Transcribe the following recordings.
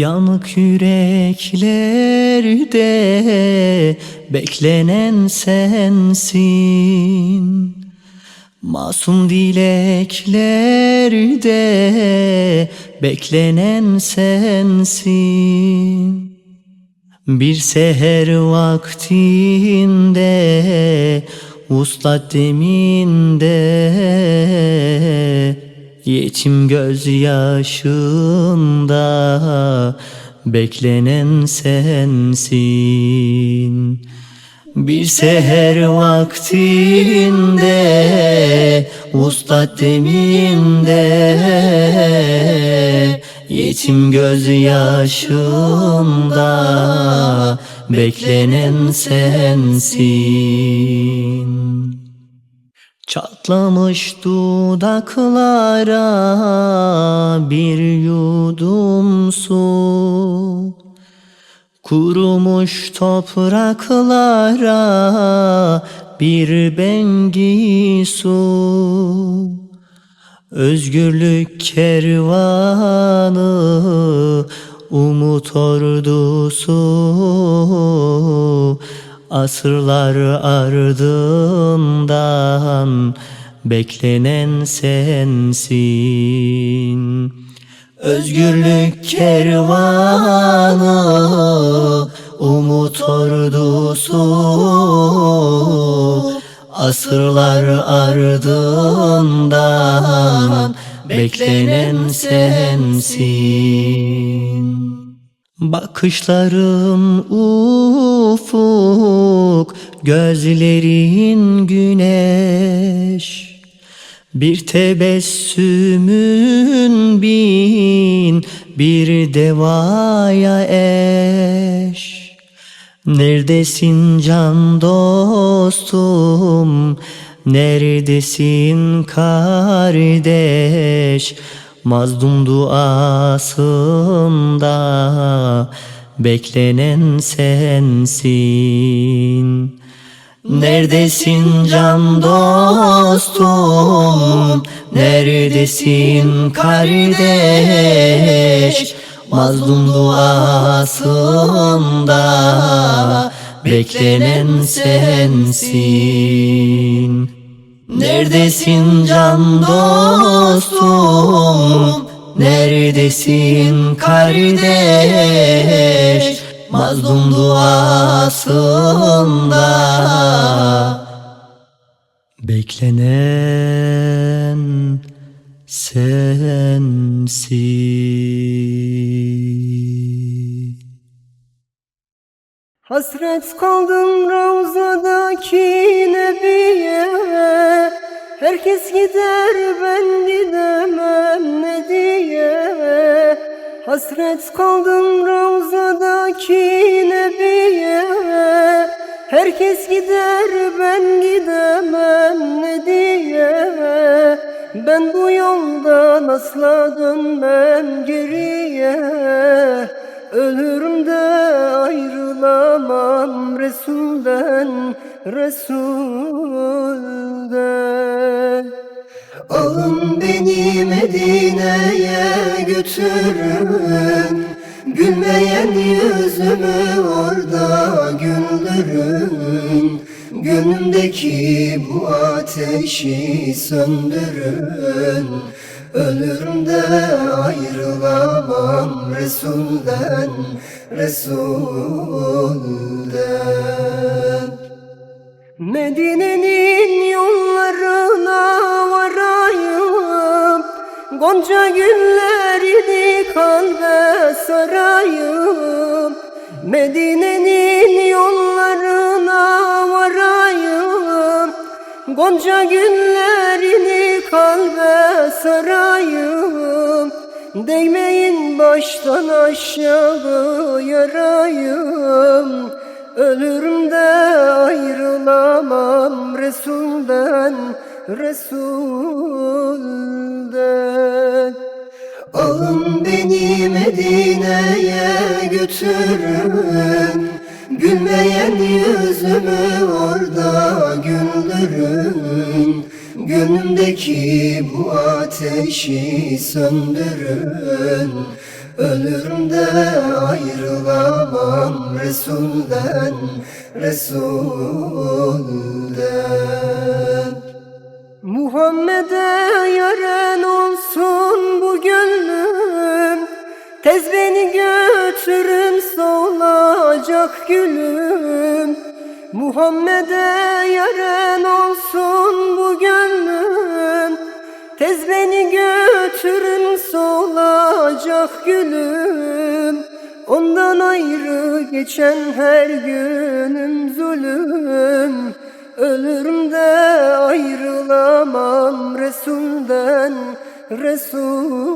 Yanık yüreklerde beklenen sensin. Masum dileklerde beklenen sensin. Bir seher vaktinde Uslat deminde Yetim gözyaşında Beklenen sensin. Bir seher vaktinde Ustat deminde Yetim gözyaşında Beklenen sensin Çatlamış dudaklara bir yudum su. Kurumuş topraklara bir bengi su. Özgürlük kervanı umut ordusu Asırlar ardından beklenen sensin. Özgürlük kervanı umut ordusu. Asırlar ardından beklenen sensin Bakışların ufuk, gözlerin güneş. Bir tebessümün bin bir devaya eş. Neredesin can dostum? Neredesin kardeş Mazlum duasında Beklenen sensin. Neredesin can dostum? Neredesin kardeş? Mazlum duasında Beklenen sensin Neredesin can dostum? Neredesin kardeş? Mazlum duasında. Beklenen sensin Hasret kaldım Ravza'daki Nebiye. Herkes gider ben gidemem ne diye Hasret kaldım Ravza'daki Nebiye. Herkes gider ben gidemem ne diye Ben bu yoldan asla dönmem geriye. Ölürüm Resul'den, Resul'den. Alın beni Medine'ye götürün. Gülmeyen yüzümü orada güldürün. Gönlümdeki bu ateşi söndürün Ölürüm de ayrılamam Resul'den, Resul'den. Medine'nin yollarına varayım Gonca güllerini kalbe sarayım. Medine'nin Gonca güllerini kalbe sarayım. Değmeyin baştan aşağı yarayım. Ölürüm de ayrılamam Resul'den, Resul'den. Alın beni Medine'ye götürün Gülmeyen yüzümü orada güldürün. Gönlümdeki bu ateşi söndürün. Ölürüm de ayrılamam Resul'den Resul'den. Muhammed'e yaren olsun bu gönlüm. Tez beni götürün solacak gülüm Muhammed'e yaren olsun bu gönlüm. Tez beni götürün solacak gülüm. Ondan ayrı geçen her günüm zulüm. Ölürüm de ayrılamam Resul'den Resul'den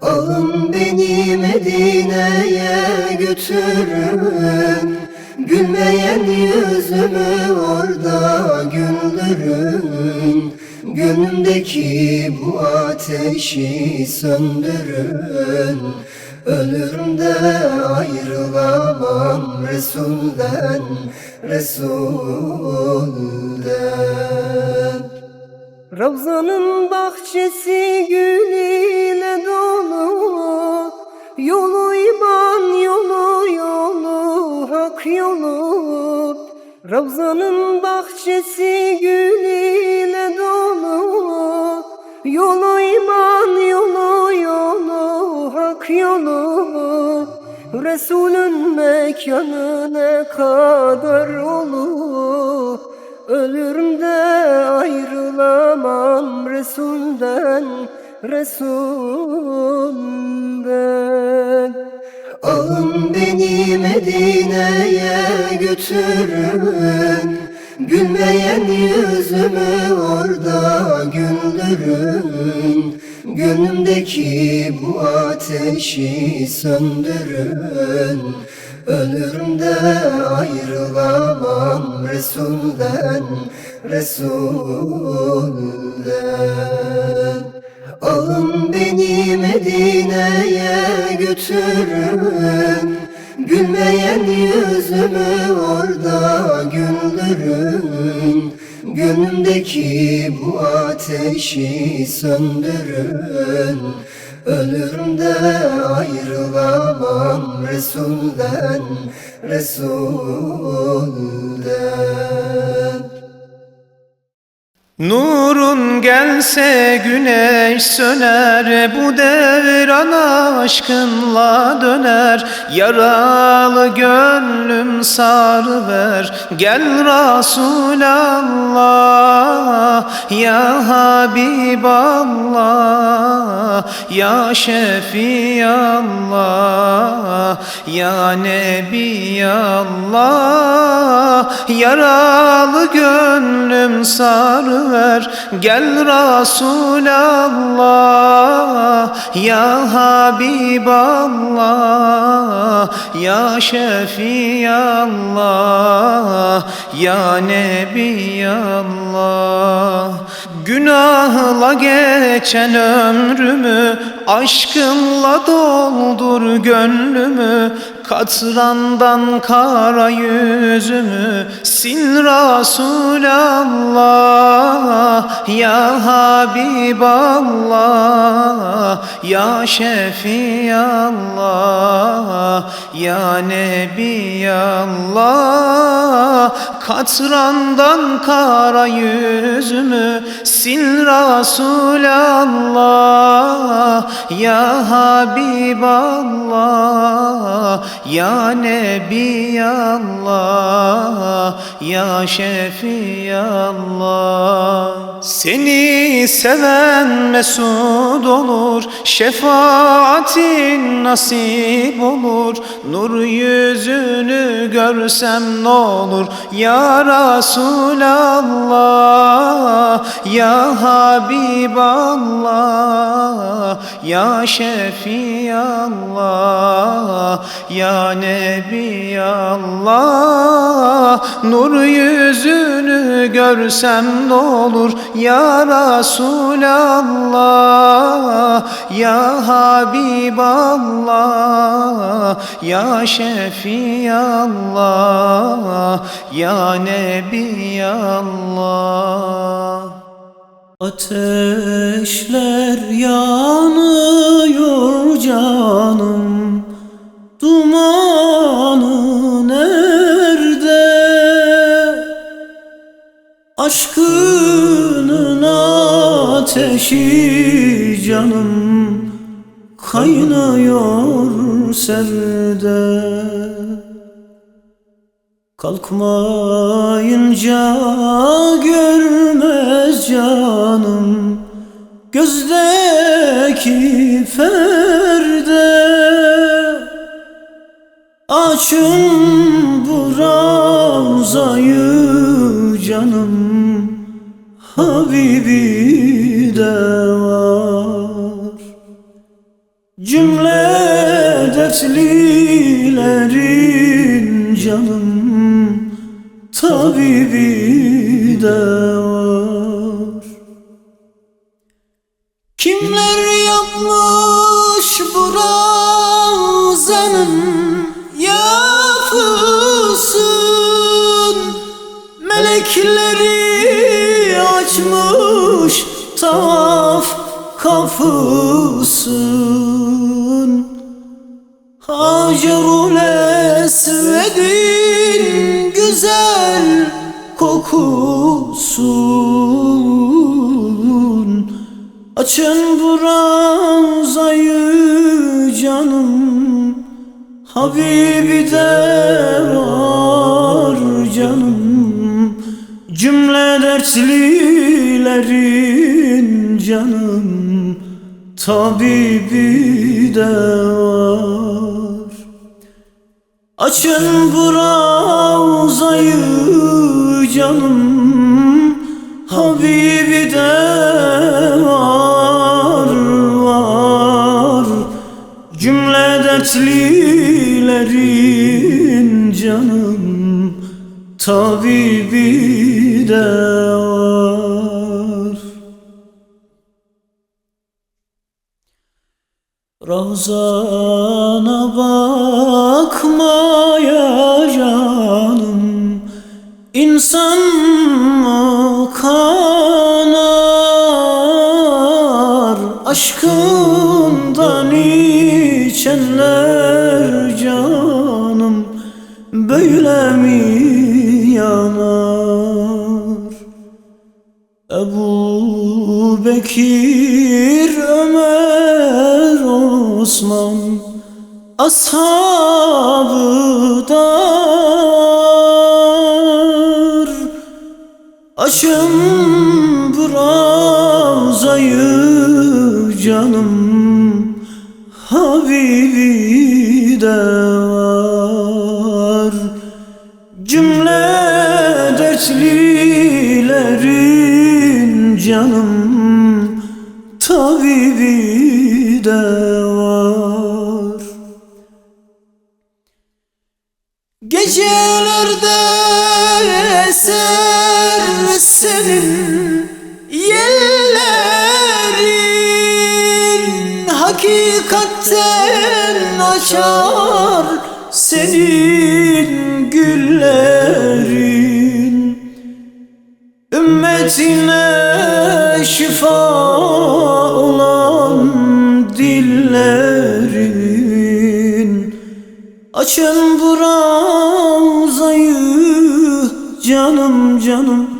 Alın beni Medine'ye götürün Gülmeyen yüzümü orada güldürün. Gönlümdeki bu ateşi söndürün. Ölürüm de ayrılamam Resul'den Resul'den. Ravzanın bahçesi gül ile dolu Yolu iman yolu yolu hak yolu. Ravzanın bahçesi gül ile dolu. Yolu iman yolu yolu hak yolu. Resulün mekanı ne kadar olur Ölürüm de ayrılamam Resul'den Resul'den Alın beni Medine'ye götürün. Gülmeyen yüzümü orada güldürün. Gönlümdeki bu ateşi söndürün. Ölürüm de ayrılamam Resul'den Resul'den Alın beni Medine'ye götürün Gülmeyen yüzümü orada güldürün Gönlümdeki bu ateşi söndürün Ölürüm de ayrılamam Resul'den Resul'den Nurun gelse güneş söner Bu devran aşkınla döner. Yaralı gönlüm sarıver Gel Resulallah Ya Habiballah Ya Şefiallah Ya Nebiyallah Yaralı gönlüm sarıver Gel Resulallah Ya Habiballah Ya Şefiallah Ya Nebiyallah Günahla geçen ömrümü Aşkınla doldur gönlümü Katrandan kara yüzümü Sil Resulallah Ya Habiballah Ya Şefiallah Ya Nebiyallah. Katrandan kara yüzümü Sil Resulallah Ya Habiballah Ya Nebiyallah Ya Şefiallah Seni seven mesut olur Şefaatin nasip olur. Nur yüzünü görsem ne olur? Ya Resulallah Ya Habiballah Ya Şefiallah Ya Nebiyallah Nur yüzünü görsem ne olur Ya Resulallah Ya Habiballah Ya Şefiallah Ya Nebiyallah. Ateşler yanıyor canım ateşi canım Kaynıyor serde. Kalkmayınca görmez canım Gözdeki perde Açın bu ravzayı canım Habibi dertlilerin canım Tabibi de Hacerul Esved'in güzel kokusun. Açın bu ravzayı canım. Habibi de var canım. Cümle dertlilerin canım. Tabibi de var Açın bu ravzayı canım. Habibi de var var. Cümle dertlilerin canım. Tabibi de Ravzana bakmaya canım. İnsan mı kanar Aşkından içenler canım. Böyle mi yanar? Ebu Bekir, Ömer, Osman Ashabı dar. Açın bu ravzayı canım Habibi de var. Cümle dertlilerin canım de var. Gecelerde eser senin yellerin Hakikatten açar senin güllerin. Ümmetine şifa Açın bu ravzayı canım canım.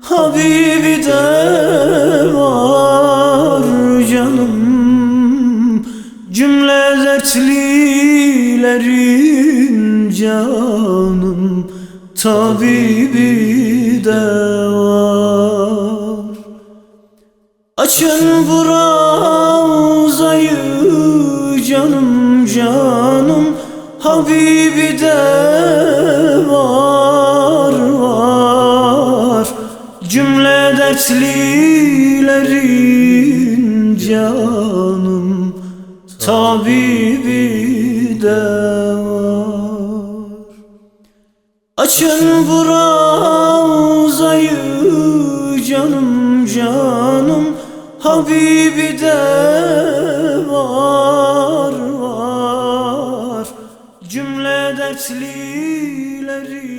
Habibi de var canım. Cümle dertlilerin canım. Tabibi de var. Açın bu ravzayı canım canım Habibi de var var. Cümle dertlilerin canım. Tabibi de var. Açın bu ravzayı canım canım. Habibi de var dertlileri